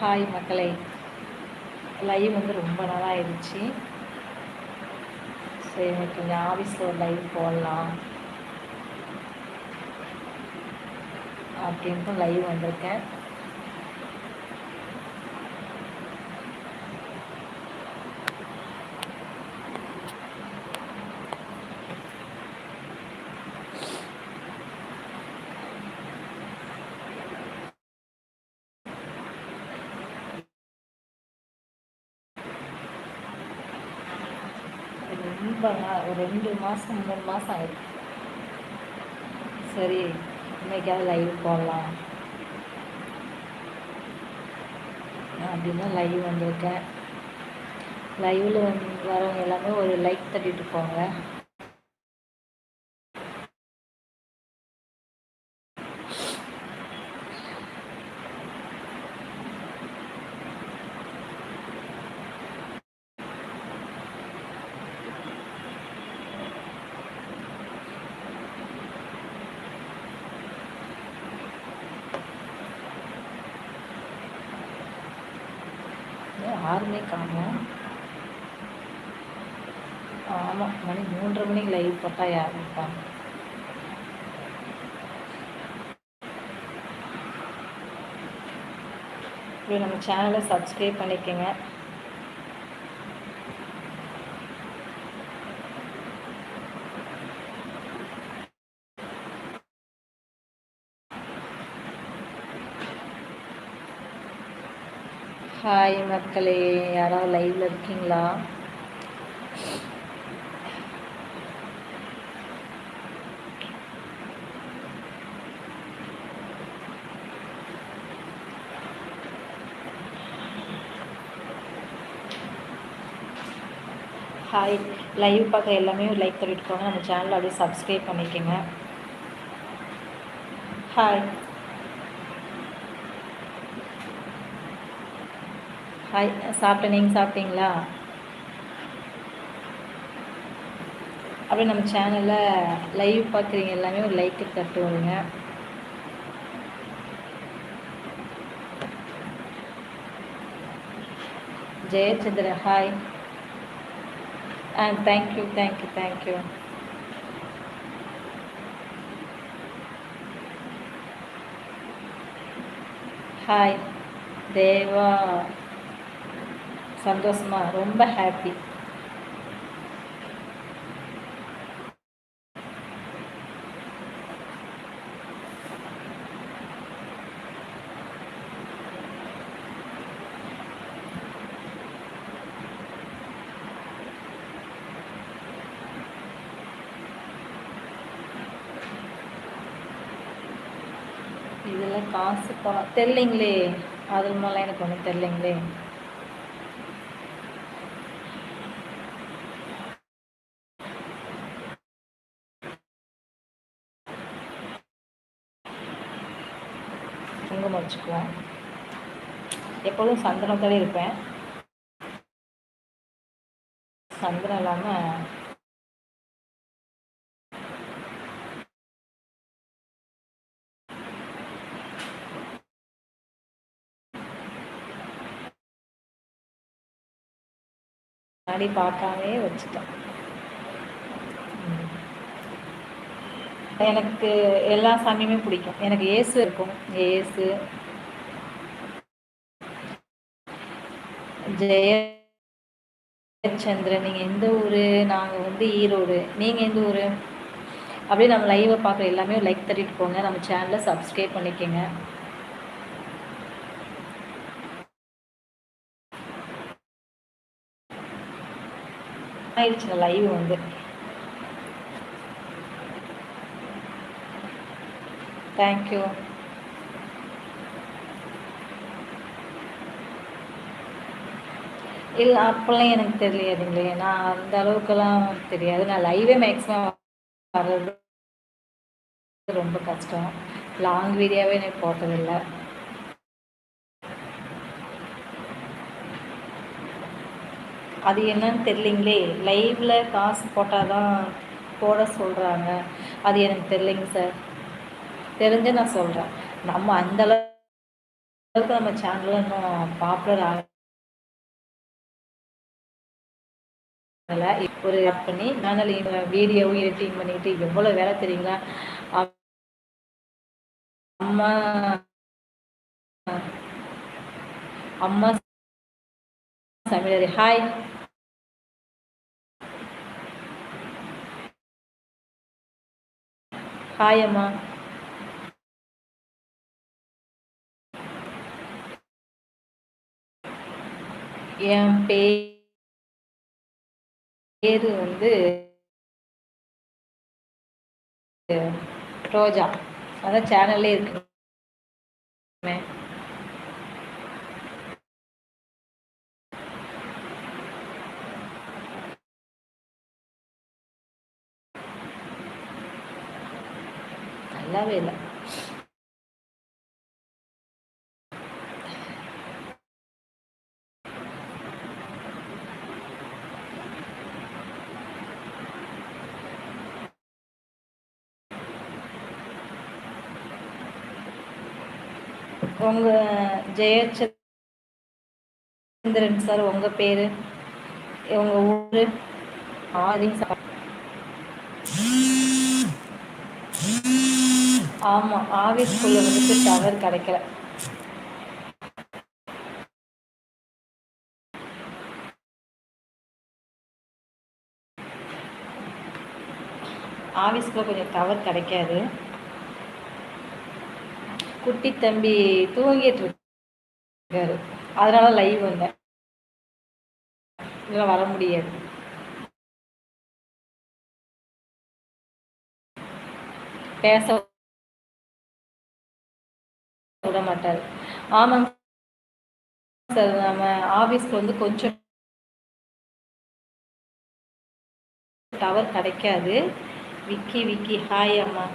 Hi மக்களை. Live வந்து ரொம்ப நாளாக ஆயிடுச்சு சரி எனக்கு இங்கே ஆஃபீஸில் ஒரு லைவ் போடலாம் அப்படின்ட்டு லைவ் வந்திருக்கேன். ரொம்ப ஒரு ரெண்டு மாதம் மூணு மாதம் ஆயிடுச்சு. சரி இன்னைக்காவது லைவ் போடலாம். அப்படின்னு லைவ் வந்திருக்கேன். லைவில் வந்து வரவங்க எல்லாமே ஒரு லைக் தட்டிட்டு போங்க. யாருமே காணும். ஆமாம் மணி மூன்றரை மணிக்கு லைவ் போட்டால் யார் இருப்பாங்க. நம்ம சேனலை சப்ஸ்கிரைப் பண்ணிக்கோங்க ஹாய் மக்களே யாராவது லைவ்ல இருக்கீங்களா? ஹாய் லைவ் பார்க்க எல்லாமே லைக் பண்ணிட்டுக்கோங்க நம்ம சேனலை அப்படியே சப்ஸ்கிரைப் பண்ணிக்கோங்க. ஹாய் ஹாய் சாப்பிட்டேன் நீங்கள் சாப்பிட்டீங்களா? அப்படியே நம்ம சேனலில் லைவ் பார்க்குறீங்க எல்லாமே ஒரு லைக்கு தட்டுவோங்க. Jayachandra hi ah thank you thank you thank you hi Deva சந்தோஷமா ரொம்ப ஹாப்பி இதில் காசு பணம். தெரிலிங்களே அது மேலே எனக்கு ஒன்றும் தெரிலிங்களே குங்குமம் வச்சுக்குவோம். எப்போதும் சந்தனத்தோடு இருப்பேன். சந்தனம் இல்லாமல் முன்னாடி பார்க்காமே வச்சுட்டேன். எனக்கு எல்லா சாமியுமே பிடிக்கும். எனக்கு ஏசு இருக்கும். ஏசு. ஜெயச்சந்திரன் நீங்கள் எந்த ஊர்? நாங்கள் வந்து ஈரோடு. நீங்கள் எந்த ஊர்? அப்படியே நம்ம லைவை பார்க்குற எல்லாமே லைக் தட்டிட்டு போங்க. நம்ம சேனலை சப்ஸ்கிரைப் பண்ணிக்கோங்க. ஆயிடுச்சுங்க லைவ் வந்து. தேங்க்யூ இல்லை அப்போல்லாம் எனக்கு தெரியாதுங்களே. நான் அந்த அளவுக்குலாம் தெரியாது. நான் லைவே மேக்ஸிமம் வர்றது ரொம்ப கஷ்டம். லாங் வீடியோவே எனக்கு போட்டதில்லை. அது என்னன்னு தெரியலிங்களே. லைவில் காசு போட்டால் தான் போட சொல்கிறாங்க அது எனக்கு தெரிலிங்க சார். தெரிஞ்சு நான் சொல்கிறேன் நம்ம அந்த அளவுக்கு நம்ம சேனலும் இன்னும் பாப்புலர் ஆக ஒரு பண்ணி சேனல் வீடியோவும் எடிட்டிங் பண்ணிட்டு எவ்வளோ வேலை தெரியுங்களா? அம்மா அம்மா சமையலரி ஹாய் ஹாய் அம்மா. என் பேரு வந்து ரோஜா. அதான் சேனல்லே இருக்கு. நல்லாவே இல்லை. உங்கள் ஜெயச்சந்திரன் சார் உங்கள் பேர்? உங்கள் ஊர்? சார். ஆமாம் ஆஃபீஸ்க்குள்ளே வந்துட்டு டவர் கிடைக்கல. ஆஃபீஸ்க்குள்ளே கொஞ்சம் டவர் கிடைக்காது. குட்டி தம்பி தூங்கிட்டு இருக்காரு அதனால லைவ் வந்தேன் இதெல்லாம் வர முடியாது. பேச விட மாட்டார். ஆமாங்க சார் நம்ம ஆஃபீஸ்க்கு வந்து கொஞ்சம் டவர் கிடைக்காது. விக்கி விக்கி ஹாய் அம்மா.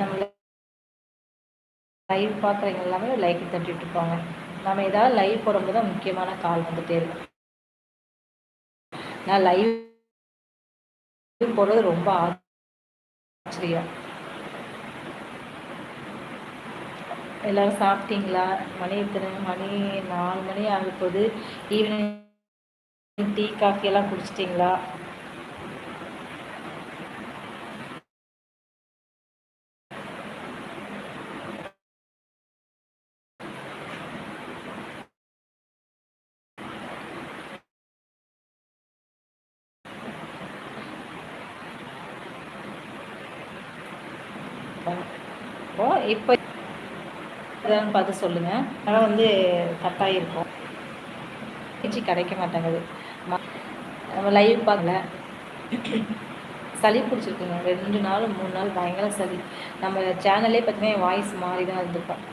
நம்ம லைவ் பார்க்குறவங்க எல்லாமே லைக் தட்டிட்டு இருப்பாங்க. நம்ம ஏதாவது லைவ் போடும்போது தான் முக்கியமான கால் வந்துட்டே இருக்கும். நான் லைவ் போடுறது ரொம்ப ஆச்சரியம். எல்லாரும் சாப்பிட்டீங்களா? மணி எத்தனை மணி? நாலு மணி ஆக போகுது ஈவினிங் டீ காஃபி எல்லாம் குடிச்சிட்டிங்களா? இப்போ இப்போ பார்த்து சொல்லுங்கள் அதனால் வந்து கட்டாயிருக்கும் பேச்சு கிடைக்க மாட்டேங்குது. நம்ம லைவ் பார்க்கல. சளி பிடிச்சிருக்குங்க. ரெண்டு நாள் மூணு நாள் பயங்கர சளி. நம்ம சேனல்லே பார்த்தீங்கன்னா வாய்ஸ் மாறி தான் இருந்திருக்கோம்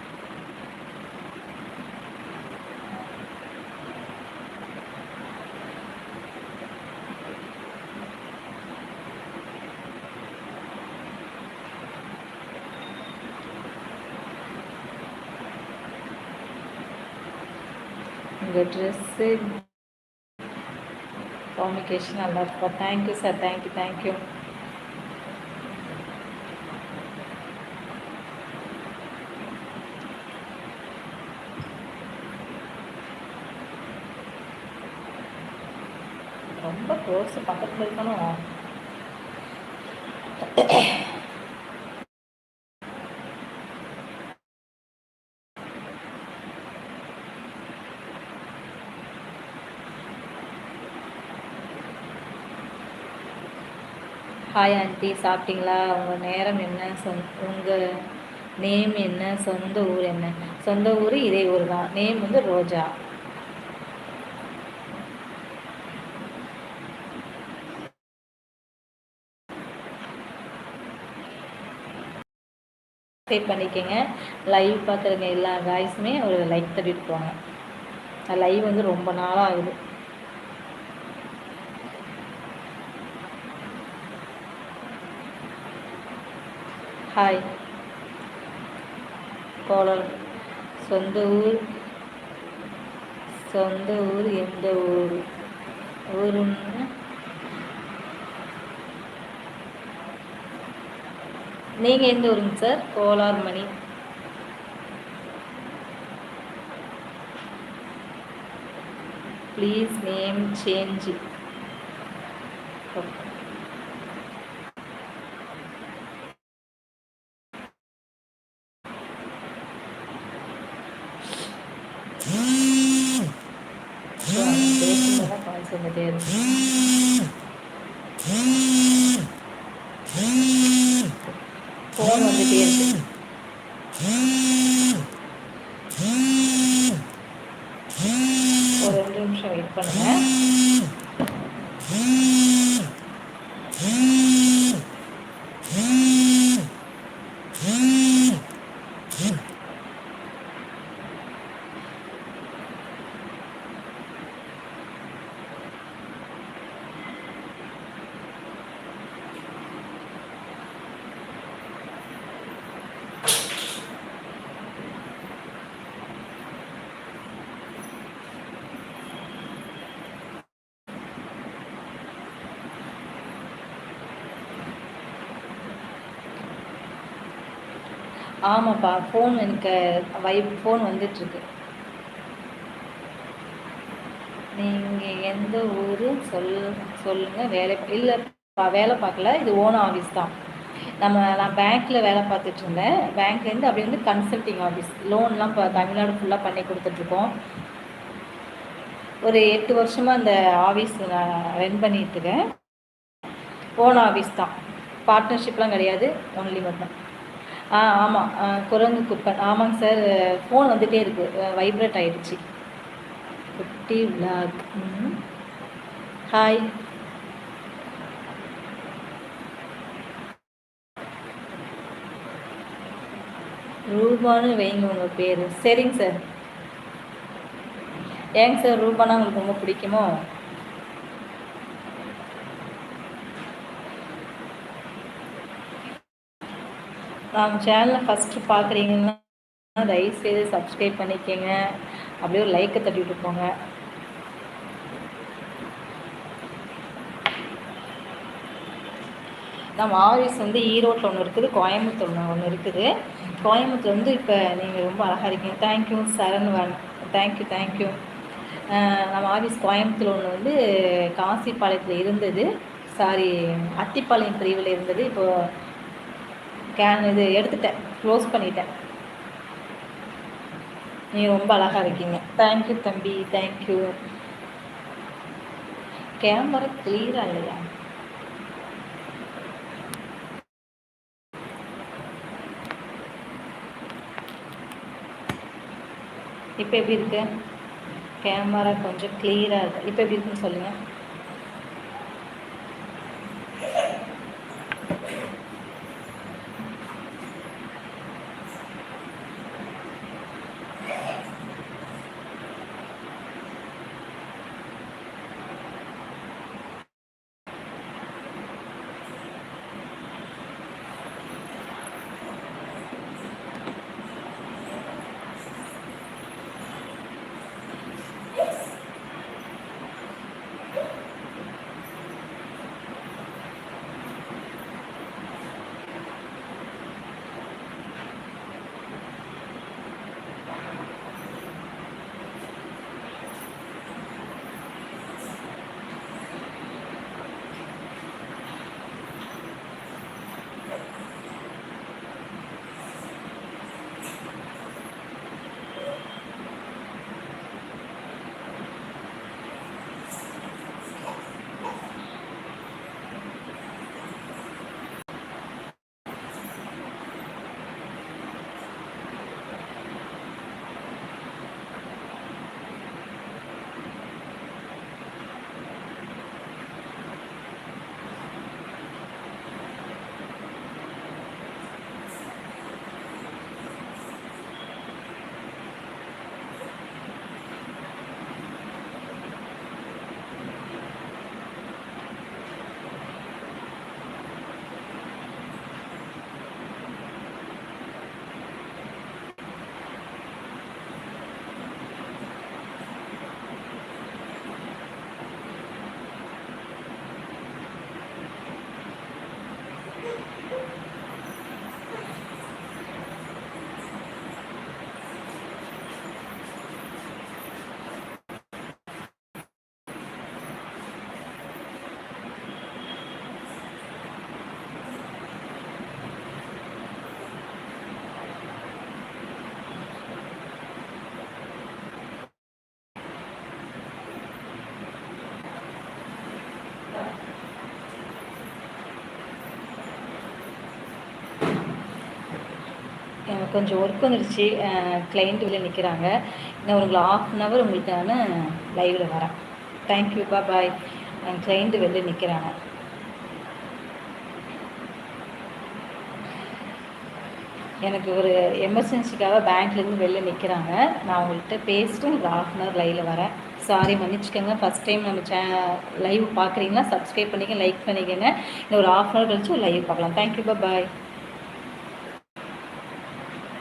உங்கள் ட்ரெஸ்ஸு காமிகேஷன் நல்லா இருக்கா thank you sir thank you thank you ரொம்ப க்ளோஸ் பக்கத்தில் இருக்கணும். ஹாய் ஆண்டி சாப்பிட்டீங்களா? உங்கள் நேரம் என்ன? சொந் உங்கள் நேம் என்ன? சொந்த ஊர் என்ன? சொந்த ஊர் இதே ஊர் தான். நேம் வந்து ரோஜா. சப்ஸ்கிரைப் பண்ணிக்கோங்க. லைவ் பார்க்குறவங்க எல்லா காய்ஸுமே ஒரு லைக் தட்டிட்டு போங்க. லைவ் வந்து ரொம்ப நாளாக ஆகுது. ஹாய். கோலம் சொந்த ஊர். சொந்த ஊர் எந்த ஊர்? ஊருன்னு? நீங்கள் எந்த ஊருங்க sir? Kolar Mani. Please name change okay சொல்லிட்டே இருக்கு ஃபோன் வந்துட்டே இருக்கு ஒரு ரெண்டு நிமிஷம் வெயிட் பண்ணுங்க ஆமாப்பா ஃபோன் எனக்கு வை ஃபோன் வந்துட்டுருக்கு. நீங்கள் எந்த ஊர் சொல் சொல்லுங்கள் வேலை இல்லைப்பா வேலை பார்க்கல இது ஓன் ஆஃபீஸ் தான். நம்ம நான் பேங்க்கில் வேலை பார்த்துட்டு இருந்தேன். பேங்க்லேருந்து அப்படி வந்து கன்சல்டிங் ஆஃபீஸ் லோன்லாம் இப்போ தமிழ்நாடு ஃபுல்லாக பண்ணி கொடுத்துட்ருக்கோம் ஒரு எட்டு வருஷமாக அந்த ஆஃபீஸ் நான் ரன் பண்ணிட்டுருக்கேன் ஓன் ஆஃபீஸ் தான். பார்ட்னர்ஷிப்லாம் கிடையாது ஒன்லி மட்டும் ஆ ஆமாம் குரங்கு குப்பன். ஆமாங்க சார். ஃபோன் வந்துகிட்டே இருக்குது வைப்ரேட் ஆகிடுச்சி குட்டி விளாக் ஹாய் ரூபான்னு வைங்க உங்கள் பேர். சரிங்க சார். ஏங்க சார் ரூபானா உங்களுக்கு ரொம்ப பிடிக்குமோ? நம்ம சேனலை ஃபஸ்ட்டு பார்க்குறீங்கன்னா தயவுசெய்து சப்ஸ்கிரைப் பண்ணிக்கோங்க. அப்படியே ஒரு லைக்கை தட்டி விட்டு போங்க. நம்ம ஆஃபீஸ் வந்து ஈரோட்டில் ஒன்று இருக்குது கோயம்புத்தூர் ஒன்று இருக்குது. கோயம்புத்தூர் வந்து இப்போ நீங்கள் ரொம்ப அழகாக இருக்கீங்க. Thank you Saravanan. Thank you thank you நம்ம ஆஃபீஸ் கோயம்புத்தூர் ஒன்று வந்து காசிப்பாளையத்தில் இருந்தது. சாரி அத்திப்பாளையம் பிரிவில் இருந்தது. இப்போது கேன் இது எடுத்துட்டேன். க்ளோஸ் பண்ணிட்டேன். நீ ரொம்ப அழகாக இருக்கீங்க. தேங்க்யூ தம்பி தேங்க்யூ கேமரா கிளியராக இல்லையா இப்போ எப்படி இருக்கு? கேமரா கொஞ்சம் கிளியராக இருக்கு. இப்போ எப்படி இருக்குன்னு சொல்லுங்கள் கொஞ்சம் ஒர்க் வந்துடுச்சு கிளைண்ட் வெளியே நிற்கிறாங்க இன்னும் ஒரு ஆஃப் அன் ஹவர் உங்களுக்கு நான் லைவில் வரேன். தேங்க்யூ பா பாய் கிளைண்ட் வெளில நிற்கிறாங்க எனக்கு ஒரு எமர்ஜென்சிக்காக பேங்க்லேருந்து வெளில நிற்கிறாங்க நான் உங்கள்கிட்ட பேசிட்டு உங்களுக்கு ஆஃப் அன் ஹவர் லைவில் வரேன். சாரி மன்னிச்சுக்கோங்க. ஃபஸ்ட் டைம் நம்ம சே லைவ் பார்க்குறீங்கன்னா சப்ஸ்கிரைப் பண்ணிக்க லைக் பண்ணிக்கோங்க. இன்னும் ஒரு ஆஃப் அன் ஹவர் கழிச்சு லைவ் பார்க்கலாம் தேங்க்யூ பாய்